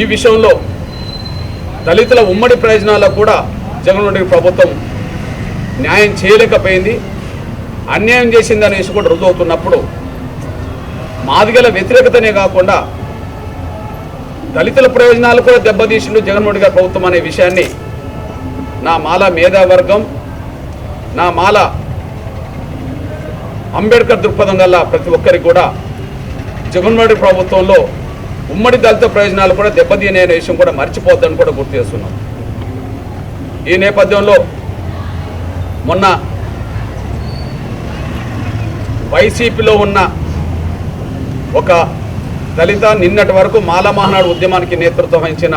ఈ విషయంలో దళితుల ఉమ్మడి ప్రయోజనాలకు కూడా జగన్ రెడ్డి ప్రభుత్వం న్యాయం చేయలేకపోయింది. అన్యాయం చేసిందనేసి కూడా రుజువు అవుతున్నప్పుడు మాదిగల వ్యతిరేకతనే కాకుండా దళితుల ప్రయోజనాలు కూడా దెబ్బతీసిండు జగన్మోహన్ గారి ప్రభుత్వం అనే విషయాన్ని నా మాల మేధావర్గం నా మాల అంబేద్కర్ దృక్పథం గల ప్రతి ఒక్కరికి కూడా జగన్మోహన్ ప్రభుత్వంలో ఉమ్మడి దళిత ప్రయోజనాలు కూడా దెబ్బతీనే అనే విషయం కూడా మర్చిపోద్దని కూడా గుర్తు చేస్తున్నాం. ఈ నేపథ్యంలో మొన్న వైసీపీలో ఉన్న ఒక దళిత నిన్నటి వరకు మాల మహానాడు ఉద్యమానికి నేతృత్వం వహించిన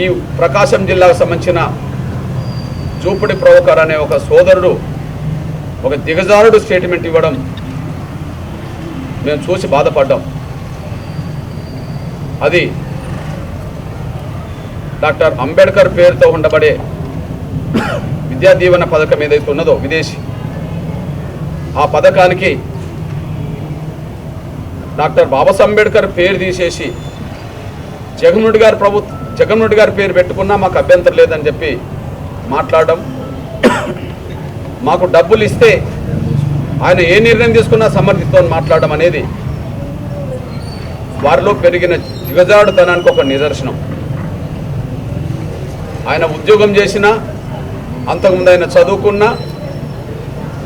ఈ ప్రకాశం జిల్లాకు సంబంధించిన జూపుడి ప్రవకర్ అనే ఒక సోదరుడు ఒక దిగజారుడు స్టేట్మెంట్ ఇవ్వడం మేము చూసి బాధపడ్డాం. అది డాక్టర్ అంబేద్కర్ పేరుతో ఉండబడే విద్యా దీవెన పథకం ఏదైతే ఉన్నదో విదేశీ ఆ పథకానికి డాక్టర్ బాబాసాహెబ్ అంబేద్కర్ పేరు తీసేసి జగన్మోహన్ రెడ్డి గారి ప్రభుత్వ జగన్మోహన్ రెడ్డి గారి పేరు పెట్టుకున్నా మాకు అభ్యంతరం లేదని చెప్పి మాట్లాడడం మాకు డబ్బులు ఇస్తే ఆయన ఏ నిర్ణయం తీసుకున్నా సమర్థిస్తామని మాట్లాడడం అనేది వారిలో పెరిగిన దిగజాడుతనానికి ఒక నిదర్శనం. ఆయన ఉద్యోగం చేసినా అంతకుముందు ఆయన చదువుకున్నా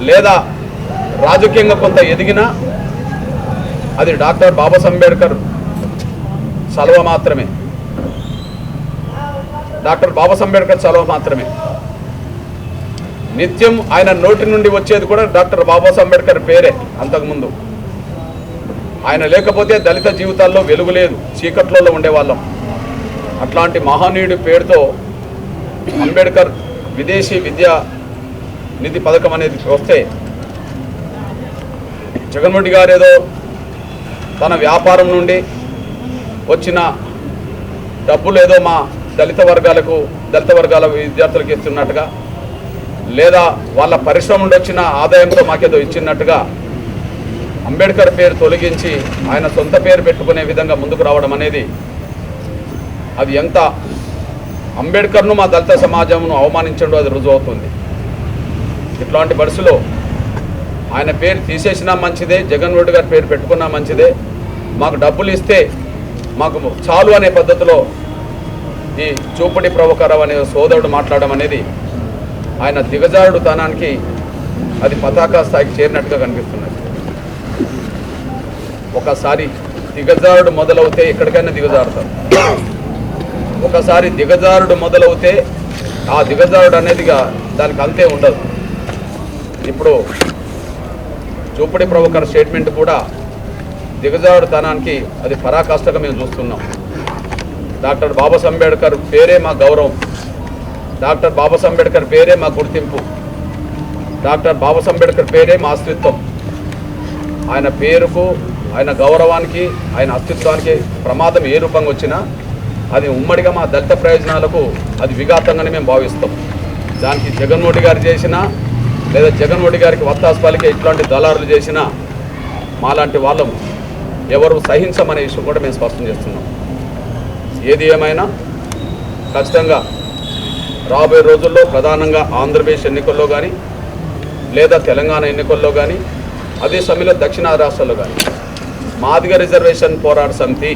లేదా రాజకీయంగా కొంత ఎదిగినా అది డాక్టర్ బాబాసాహెబ్ అంబేద్కర్ చలవ మాత్రమే. డాక్టర్ బాబాసాహెబ్ అంబేద్కర్ చలవ మాత్రమే. నిత్యం ఆయన నోటి నుండి వచ్చేది కూడా డాక్టర్ బాబాసాహెబ్ అంబేద్కర్ పేరే అంతకుముందు. ఆయన లేకపోతే దళిత జీవితాల్లో వెలుగు లేదు చీకట్లలో ఉండేవాళ్ళం. అట్లాంటి మహనీయుడి పేరుతో అంబేద్కర్ విదేశీ విద్యా నిధి పథకం అనేది వస్తే జగన్మోహన్ గారు ఏదో తన వ్యాపారం నుండి వచ్చిన డబ్బులు ఏదో మా దళిత వర్గాలకు దళిత వర్గాల విద్యార్థులకు ఇస్తున్నట్టుగా లేదా వాళ్ళ పరిశ్రమ నుండి వచ్చిన ఆదాయంతో మాకేదో ఇచ్చినట్టుగా అంబేద్కర్ పేరు తొలగించి ఆయన సొంత పేరు పెట్టుకునే విధంగా ముందుకు రావడం అనేది అది ఎంత అంబేద్కర్ను మా దళిత సమాజంను అవమానించడం అది రుజువు అవుతుంది. ఇట్లాంటి బస్సులో ఆయన పేరు తీసేసినా మంచిదే జగన్ రెడ్డి గారి పేరు పెట్టుకున్నా మంచిదే. మాకు డబ్బులు ఇస్తే మాకు చాలు అనే పద్ధతిలో ఈ చూపటి ప్రవకరం అనే సోదరుడు మాట్లాడడం అనేది ఆయన దిగజారుడు తనానికి అది పతాకా స్థాయికి చేరినట్టుగా కనిపిస్తున్నది. ఒకసారి దిగజారుడు మొదలవుతే ఎక్కడికైనా దిగజారుతారు. ఒకసారి దిగజారుడు మొదలవుతే ఆ దిగజారుడు అనేదిగా దానికి అంతే ఉండదు. ఇప్పుడు చూపుడి ప్రవకర్ స్టేట్మెంట్ కూడా దిగజారుడుతనానికి అది పరాకాష్టగా మేము చూస్తున్నాం. డాక్టర్ బాబాసాహెబ్ అంబేద్కర్ పేరే మా గౌరవం. డాక్టర్ బాబాసాహెబ్ అంబేద్కర్ పేరే మా గుర్తింపు. డాక్టర్ బాబాసాహెబ్ అంబేద్కర్ పేరే మా అస్తిత్వం. ఆయన పేరుకు ఆయన గౌరవానికి ఆయన అస్తిత్వానికి ప్రమాదం ఏ రూపంగా వచ్చినా అది ఉమ్మడిగా మా దళిత ప్రయోజనాలకు అది విఘాతంగానే మేము భావిస్తాం. దానికి జగన్మోహన్ గారు చేసినా లేదా జగన్మోహన్ రెడ్డి గారికి వత్తాసు ఇట్లాంటి దళారులు చేసినా మాలాంటి వాళ్ళం ఎవరు సహించమనే విషయం కూడా మేము స్పష్టం చేస్తున్నాం. ఏది ఏమైనా ఖచ్చితంగా రాబోయే రోజుల్లో ప్రధానంగా ఆంధ్రప్రదేశ్ ఎన్నికల్లో కానీ లేదా తెలంగాణ ఎన్నికల్లో కానీ అదే సమయంలో దక్షిణాది రాష్ట్రాల్లో కానీ మాదిగ రిజర్వేషన్ పోరాట సమితి